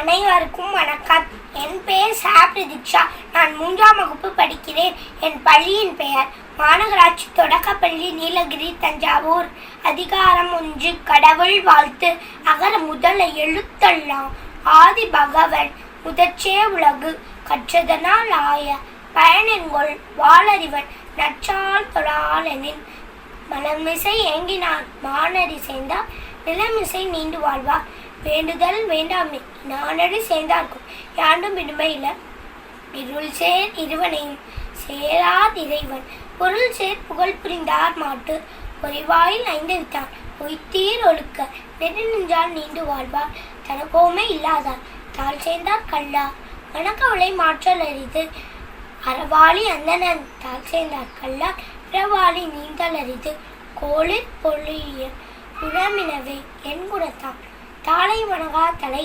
அனைவருக்கும் வணக்கம். என் பெயர் சாப்ரி தீக்ஷா. நான் மூன்றாம் வகுப்பு படிக்கிறேன். என் பள்ளியின் பெயர் மாநகராட்சி தொடக்கப்பள்ளி நீலகிரி தஞ்சாவூர். அதிகாரம் ஒன்று கடவுள் வாழ்த்து. அகர முதல எழுத்தெல்லாம் ஆதி பகவன் முதற்றே உலகு கற்றதனால் ஆய பயனெங்கொள் வாழறிவன் நற்றால் தொழாலெனின். மலமிசை ஏங்கினான் மானடி சேர்ந்தார் நிலமிசை நீண்டு வாழ்வார். வேண்டுதல் வேண்டாமே. நானடி சேர்ந்தார்க்கும் யாண்டும் இடுமையில இருள் சேர் இருவனையும் சேராத் இறைவன். பொருள் சேர் புகழ் புரிந்தார் மாட்டு. பொறிவாயில் ஐந்தவித்தான் பொய்த்தீர் ஒழுக்க. நெடுநின்றால் நீண்டு வாழ்வார். தனக்கோமே இல்லாதார். தாழ் சேர்ந்தார் கல்லா. மனக்கவலை மாற்றல் அரிது. அறவாளி அந்தனன் தாழ் சேர்ந்தார் கல்லா. பிறவாளி நீந்தல் அரிது. கோளிர் பொழிய குணமினவே என் குணத்தான் தாளை வணங்கா தலை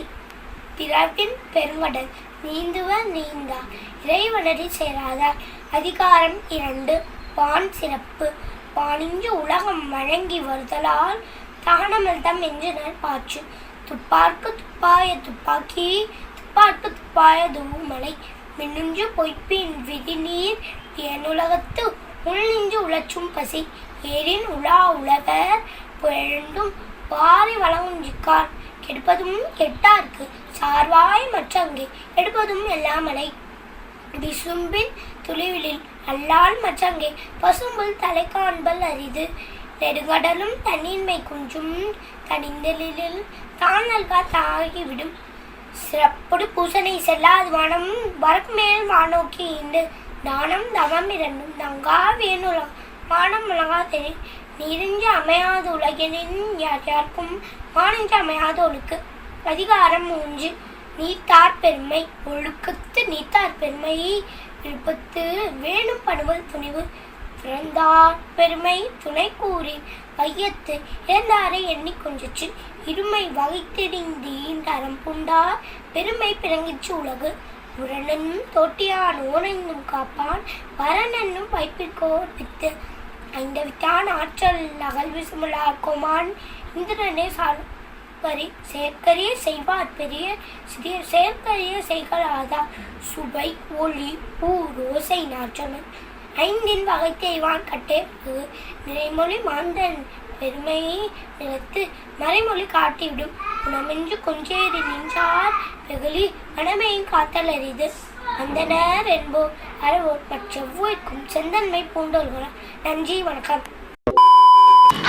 பிறப்பின் பெருங்கடல் நீந்துவர் நீந்தா இறைவனடி சேராதார் அதிகாரம் இரண்டு வான் சிறப்பு. வானின்று உலகம் வழங்கி வருதலால் தானமல்தம் என்று பாச்சு துப்பார்க்கு துப்பாய துப்பாக்கி துப்பார்க்கு துப்பாய தூமலை மின்னுஞ்சு பொய்ப்பின் விதிநீர் எனுலகத்து உள்நின்று உழச்சும் பசி. ஏரின் உலா உலகர் புழண்டும் வாரி வளங்குஞ்சிக்கார் எடுப்பதும் கெட்டார்க்கு சார்வாய் மற்றங்கே எடுப்பதும் எல்லாமலை விசும்பின் துளிவிலில் அல்லால் மற்றங்கே பசும்புல் தலை காண்பல் அரிது. நெடுங்கடலும் தண்ணீர்மை குஞ்சும் தனிந்தலில் தான் நல்கா தாகிவிடும். சிறப்பொடு பூசனை செல்லாது வானம் வரக்கு மேல் வானோக்கி ஈண்டு. தானம் தவம் இரண்டும் தங்கா வேணுலாம் வானம் உலகா தெரியும் நீரின்றி அமையாது உலகினின் யார் யாருக்கும் வானின்றி அமையாத ஒழுக்கு. அதிகாரம் மூன்று. நீத்தார் பெருமை. ஒழுக்கத்து நீத்தார் பெருமை விருப்பத்து வேணும் பணுவல் துணிவு. பிறந்தார் பெருமை துணை கூறி வையத்து இறந்தாரை எண்ணி கொஞ்சிச்சு இருமை வகைத்தெறிந்தீண்டரம் புண்டார் பெருமை பிறங்கிச்சு உலகு. உரனென்னும் தோட்டியான் ஓரென்னும் காப்பான். வரனென்னும் வைப்பிற்கோர் வித்து. ஐந்தவித்தான் ஆற்றல் நகல் சுமலார் கோமான் இந்திரனே சால் வரி செயற்கரிய செய்வார் பெரிய சிறிய செயற்கரிய செய்களாதார் சுவை ஒளி பூ ரோசை நாற்றமன் ஐந்தின் வகை தேய்வான் கட்டே நிறைமொழி மாந்தன் பெருமையை நிலத்து மறைமொழி காட்டிவிடும். குணமென்று கொஞ்சேறி நின்றார் வெகுளி மனமையும் காத்தல் அறிது அந்தனர் என்போர் அறவோர் மற்றெவ்வோர்க்கும் செந்தன்மை பூண்டோர்களார் நன்றி வணக்கம்.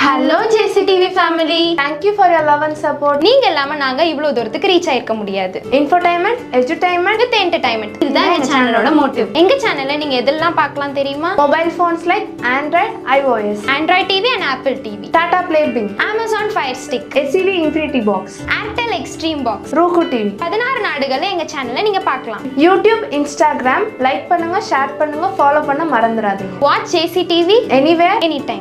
Hello JC TV family thank you for your love and support நீங்க இல்லாம நாங்க இவ்வளவு தூரத்துக்கு ரீச் ஆயிருக்க முடியாது. இன்ஃபர்டைன்மெண்ட் எஜுடைன்மெண்ட் வித் என்டர்டைன்மெண்ட் இதுதான் எங்க சேனலோட மோட்டிவ் எங்க சேனல்ல நீங்க எதெல்லாம் பார்க்கலாம் தெரியுமா? Mobile phones like Android iOS Android TV and Apple TV Tata Play Binge Amazon Fire Stick SCV Infinity Box Airtel Xstream Box Roku TV பதினாறு நாடுகள்ல எங்க சேனல்ல நீங்க பார்க்கலாம். யூடியூப் இன்ஸ்டாகிராம் லைக் பண்ணுங்க ஷேர் பண்ணுங்க ஃபாலோ பண்ண மறந்துடாதீங்க. Watch JC TV anywhere any time